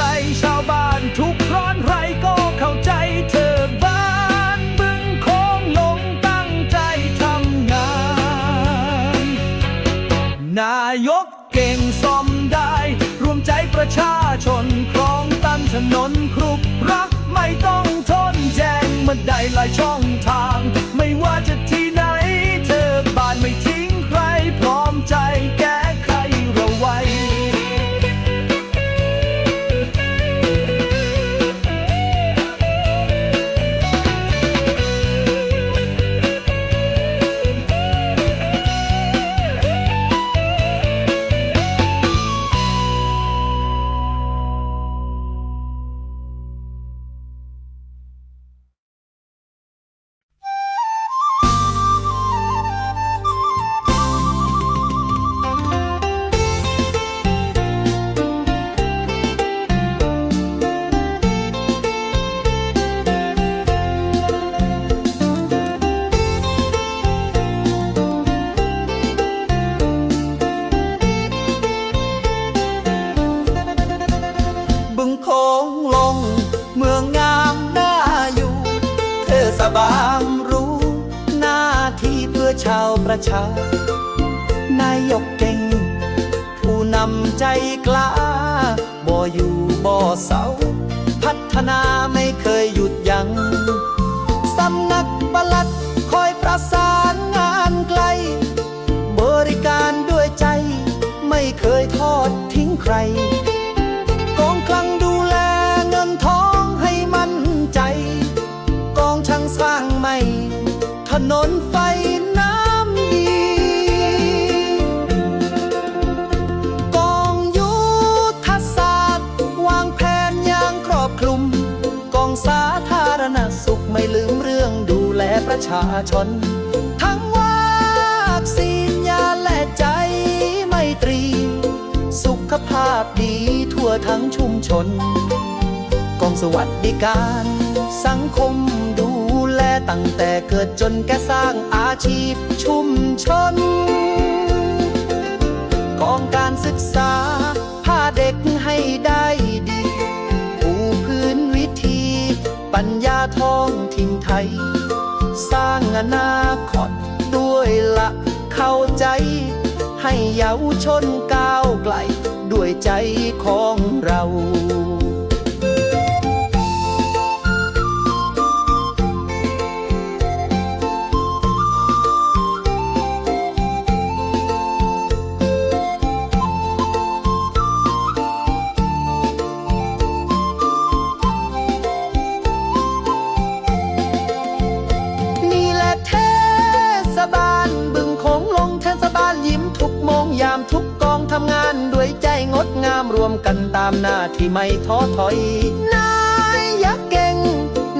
ใจชาวบ้านทุกร้อนไรก็เข้าใจเธอบ้านบึงโค้งลงตั้งใจทำงาน นายกเก่งซ่อมได้ รวมใจประชาชนครองตันถนนครุกรักไม่ต้องทนแจงมันได้หลายช่องทาง ไม่ว่าจะที่ รกองคลังดูแลเงินทองให้มั่นใจ กองช่างสร้างใหม่ ถนนไฟน้ำดี กองยุทธศาสตร์ วางแผนอย่างครอบคลุม กองสาธารณสุขไม่ลืมเรื่องดูแลประชาชน ทั่วทั้งชุมชน กองสวัสดิการ สังคมดูแลตั้งแต่เกิดจนแกสร้างอาชีพชุมชน กองการศึกษาพาเด็กให้ได้ดีปูพื้นวิธี ปัญญาท้องถิ่นไทย สร้างอนาคตด้วยลักเข้าใจ ให้เยาวชนก้าว ใจของเรา รวมกันตามหน้าที่ไม่ท้อถอย นายยักษ์เก่ง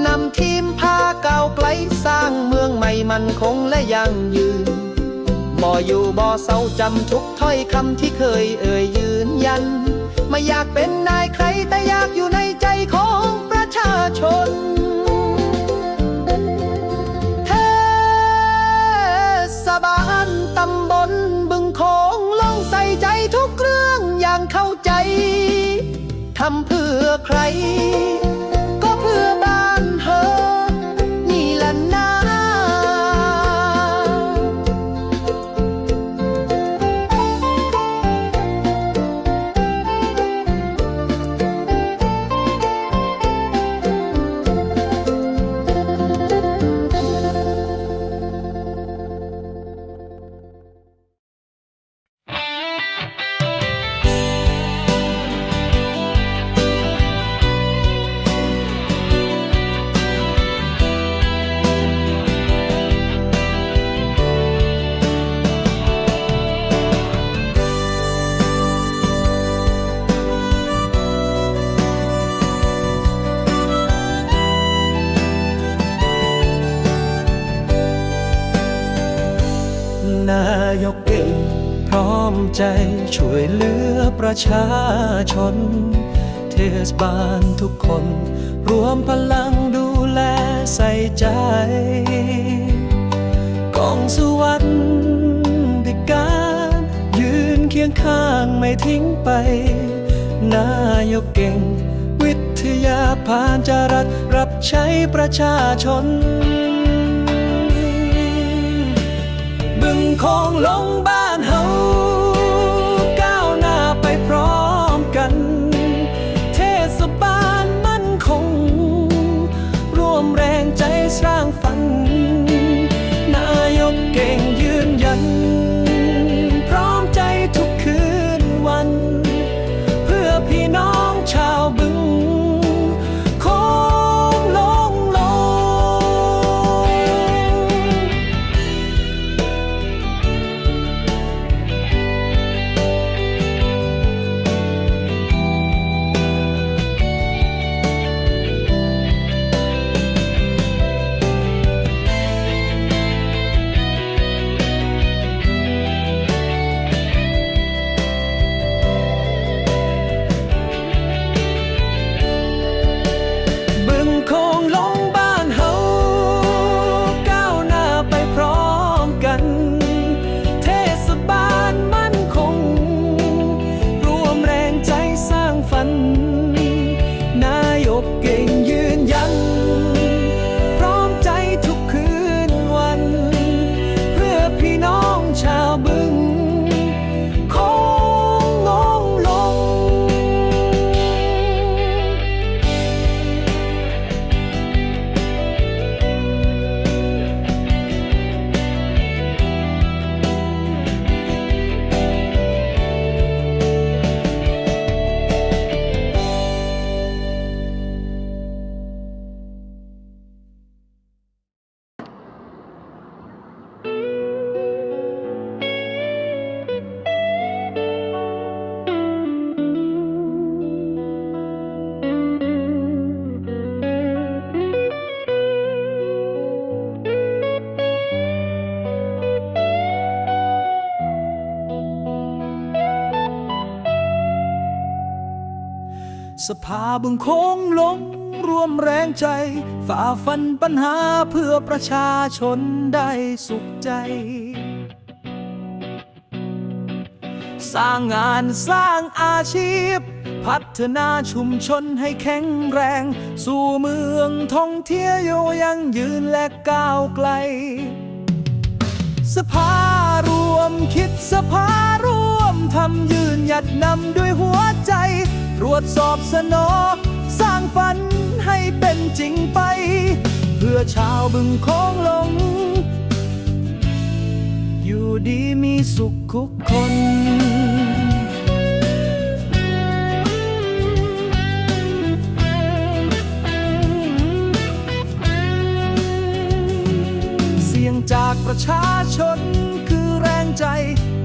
นำทีมพาก้าวไกลสร้างเมืองใหม่มันคงและยั่งยืน บ่อยู่บ่เศร้าจำทุกถ้อยคำที่เคยเอ่ยยืนยัน ไม่อยากเป็นนายใครแต่อยากอยู่ในใจของประชาชนำเพื่อใคร นายกเก่งพร้อมใจช่วยเหลือประชาชน เทศบาลทุกคน รวมพลังดูแลใส่ใจ กองสวัสดิการ ยืนเคียงข้างไม่ทิ้งไป นายกเก่ง วิทยาพานจารัฐรับใช้ประชาชน ของลงบ้า สภาบึงโค้งลงรวมแรงใจ ฝ่าฟันปัญหาเพื่อประชาชนได้สุขใจ สร้างงานสร้างอาชีพ พัฒนาชุมชนให้แข็งแรง สู่เมืองท่องเที่ยวยยังยืนและก้าวไกล สภารวมคิดสภารวมทำยืนหยัดนำด้วยหัวใจ ตรวจสอบสนอ สร้างฝันให้เป็นจริงไป เพื่อชาวบึงโค้งลง อยู่ดีมีสุขทุกคนเสียงจากประชาชนคือแรงใจ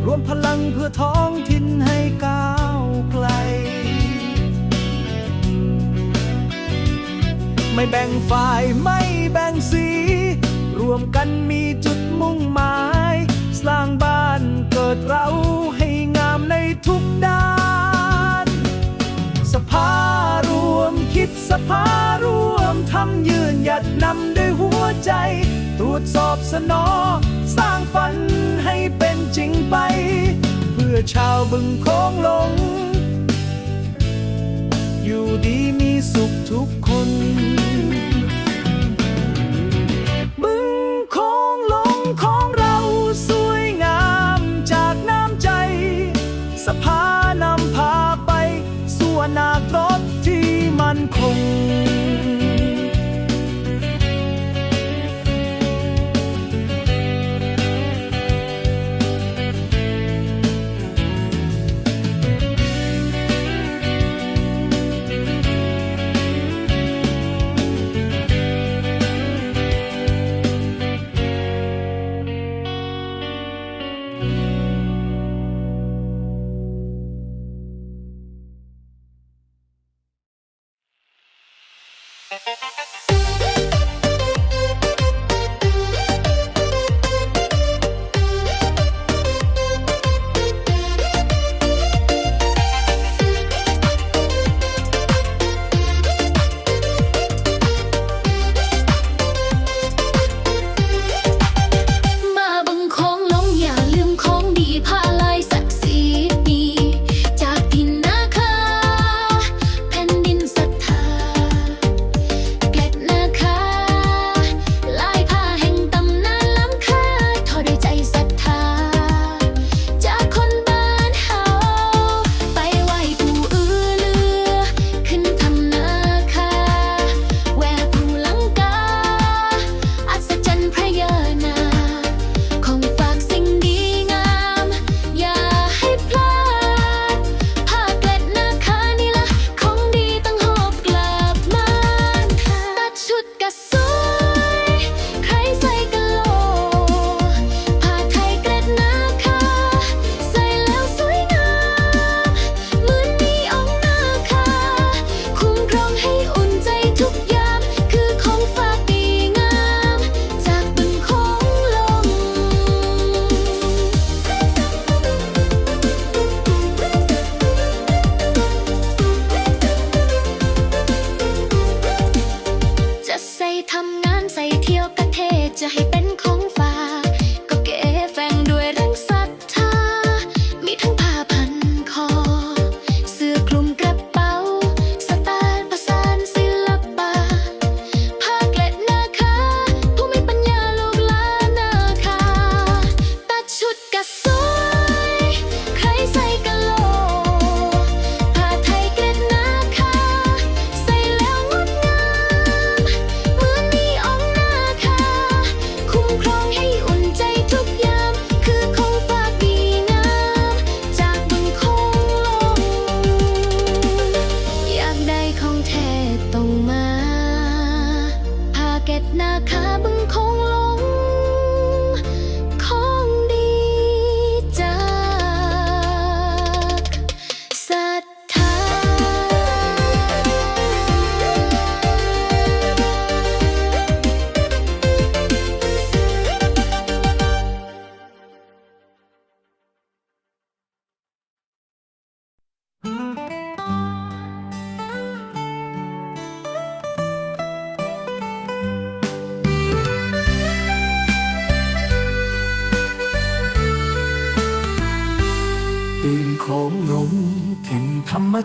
รวมพลังเพื่อท้องถิ่นให้ก้า ไม่แบ่งฝ่ายไม่แบ่งสี รวมกันมีจุดมุ่งหมาย สร้างบ้านเกิดเราให้งามในทุกด้าน สภารวมคิดสภารวมทำยืนหยัดนำด้วยหัวใจ ตรวจสอบสนอ สร้างฝันให้เป็นจริงไป เพื่อชาวบึงโค้งลง อยู่ดีมีสุขทุกคน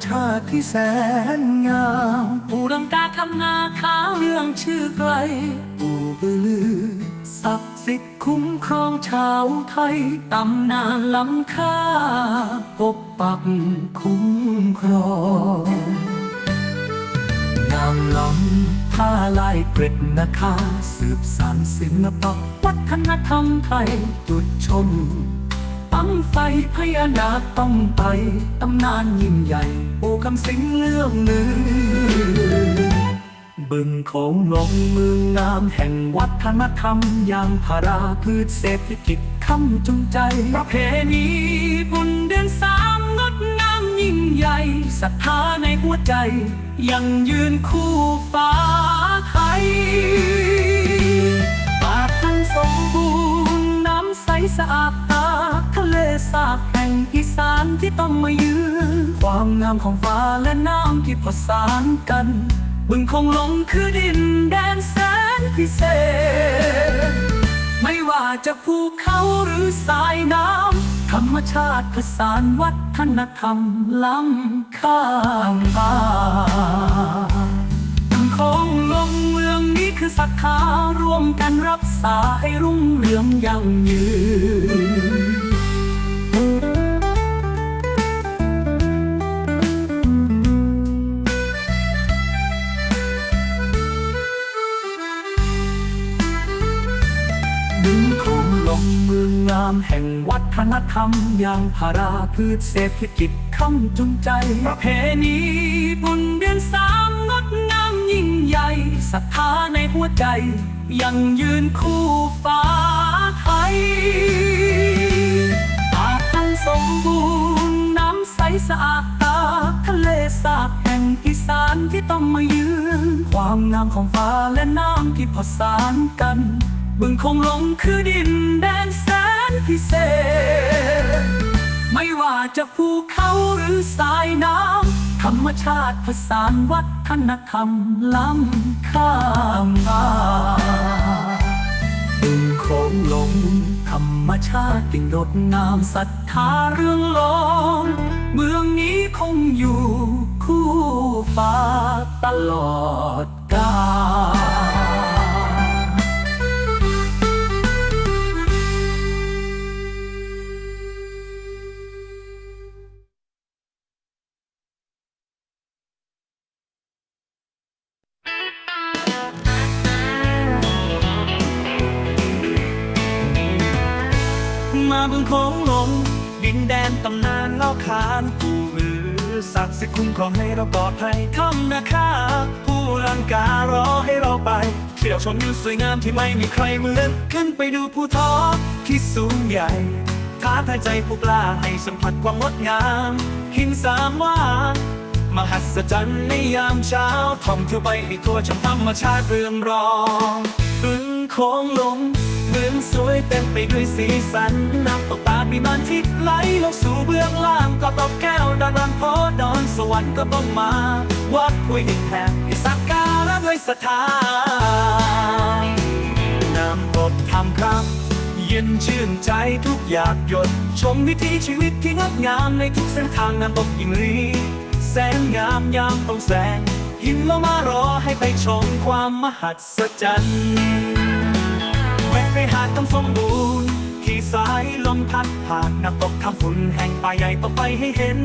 ชาติที่แสนงามผู้ดังกาทำนาขาวเรื่องชื่อไกลผู้บือลือศักดิ์สิทธิ์คุ้มครองชาวไทยตำนานล้ำค่า ปกปักคุ้มครองนางลำผ้าลายเกร็ดนะคะสืบสานศิลปะวัฒนธรรมไทยจุดชม ปังไฟพญานาคต้องไปตำนานยิ่งใหญ่ปูคำสิงเรื่องลือบึงโขงหลงเมืองงามแห่งวัฒนธรรมยางพาราพืชเศรษฐกิจคำจุงใจประเพณีบุญเดือนสามงดงามยิ่งใหญ่ศรัทธาในหัวใจ ยังยืนคู่ฟ้าไทยป่าทั้งสมบูรณ์น้ำใสสะอาด ตาทะเลสาบแห่งอีสานที่ต้องมาเยือนความงามของฟ้าและน้ำที่ผสานกัน บึงคงหลงคือดินแดนแสนพิเศษ ไม่ว่าจะภูเขาหรือสายน้ำธรรมชาติผสานวัฒนธรรมล้ำข้ามฟ้าของลงเมืองนี้คือศรัทธารวมกันรักษาให้รุ่งเรืองยั่งยืน ของลงเมืองงามแห่งวัฒนธรรมยางพาราพืชเศรษฐกิจคำจุนใจประเพณีบุญเดือนสามงดงามยิ่งใหญ่ศรัทธาในหัวใจ ยังยืนคู่ฟ้าไทยป่าทั้งสมบูรณ์น้ำใสสะอาดตาทะเลสาบแห่งอีสานที่ต้องมาเยือนความงามของฟ้าและน้ำที่ผสานกัน บึงคงหลงคือดินแดนแสนพิเศษ ไม่ว่าจะภูเขาหรือสายน้ำธรรมชาติผสานวัฒนธรรมล้ำข้ามาบึงโขงหลงธรรมชาติติ่งดดงามศรัทธาเรื่องลองเมืองนี้คงอยู่คู่ฟ้าตลอดกาลานผู้มือศักดิ์สิทธิ์คุ้มครองให้เราปลอดภัยทำนาคาผู้รังการอให้เราไป เที่ยวชมวิวสวยงามที่ไม่มีใครเหมือน ขึ้นไปดูภูทอกที่สูงใหญ่ท้าทายใจผู้กล้าให้สัมผัสความงดงาม หินสามวามหัศจรรย์ในยามเช้าท่องเที่ยวไปให้ทั่วชมธรรมชาติเรื่องรองบึงโค้งลง งสวยเต็มไปด้วยสีสันน้ำตกตาดมีมันทิพย์ไหลลงสู่เบื้องล่างก็ตบแก้วดอนรันโพดอนสวรรค์ก็ต้องมา วัดห้วยหินแทบให้สักการะด้วยศรัทธาน้ำตกทำครับเย็นชื่นใจทุกหยาดหยด ชมวิถีชีวิตที่งดงามในทุกเส้นทางน้ำตกยิงรีแสนงามยามต้องแสงหินลงมารอให้ไปชมความมหัศจรรย์ ไปหาดต้องสมบูรณ์ ที่สายลมพัดผ่านน้ำตกทำฝุ่นแห่งป่าใหญ่ต่อไปให้เห็น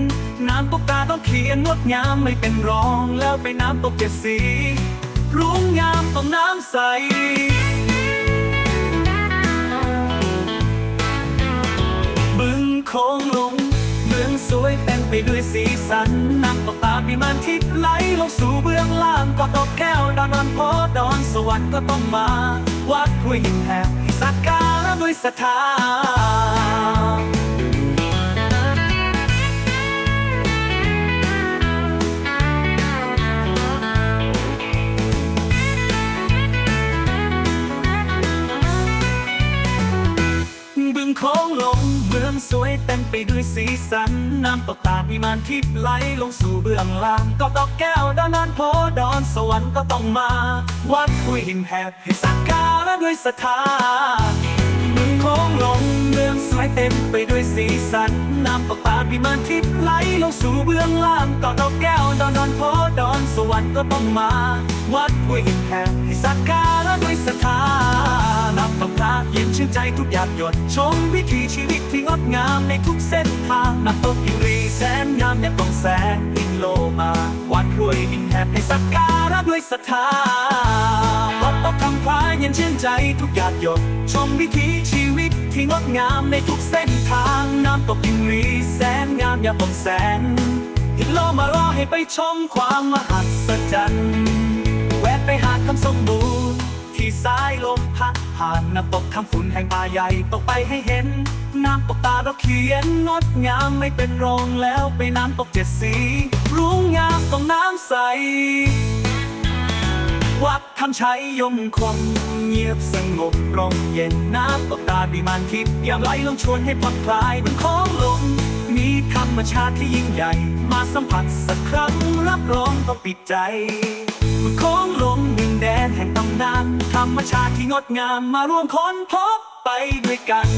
น้ำตกตาต้องเขียนงดงามไม่เป็นรองแล้วไปน้ำตกเจ็ดสี รุ้งงามต้องน้ำใสบึงโค้งลงเมืองสวยเต็มไปด้วยสีสัน น้ำตกตามีมันทิพย์ไหลลงสู่เบื้องล่างก็ตกแก้วดอนนอนโพดอนสวรรค์ก็ต้องมา วัดห้วยหินแหบสักการะด้วยศรัทธาบึงโค้งลง เมืองสวยเต็มไปด้วยสีสัน น้ำตกตาดมีมันทิพย์ไหลลงสู่เบื้องล่างก็ดอกแก้วดอนนานโพดอนสวรรค์ก็ต้องมา วัดคุยหินแหบให้สักการะด้วยศรัทธาบึงโค้งลงเมืองสวยเต็มไปด้วยสีสัน น้ำตกตาพิมานทิพย์ไหลลงสู่เบื้องล่างต่อดอกแก้วดอนดอนโพดอนสวรรค์ก็ต้องมา วัดห้วยหินแห่งให้สักการะ ด้วยศรัทธาน้ำตกตาเย็นชื่นใจทุกหยาดหยด ชมวิถีชีวิตที่งดงามในทุกเส้นทางน้ำตกอินรีแสนงามยังต้องแสงอินโลมาวัดห้วยหินแห่งให้สักการะด้วยศรัทธาวัดตกคำพายเย็นชื่นใจทุกหยาดหยดชมวิถีชีวิตที่งดงามในทุกเส้นทางน้ำตกยิงรีแสนงามย่าบอกแสนหินโลมารอให้ไปชมความมหัศจรรย์แวะไปหาคำสมบูรณ์ สายลมพัดผ่านน้ำตกคำฝุ่นแห่งป่าใหญ่ตกไปให้เห็น น้ำตกตาเราเขียนงดงามไม่เป็นรองแล้วไปน้ำตกเจ็ดสีรุ้งงามต้องน้ำใส วัดทำชัยยมคงเงียบสงบร่มเย็นน้ำตกตาดีมันทิพย์ยามไหลลงชวนให้ผ่อนคลายบนของลมมีธรรมชาติที่ยิ่งใหญ่ มาสัมผัสสักครั้งรับรองต้องปิดใจบนของลมหนึ่ง แดนแห่งตำนานธรรมชาติที่งดงามมาร่วมค้นพบไปด้วยกัน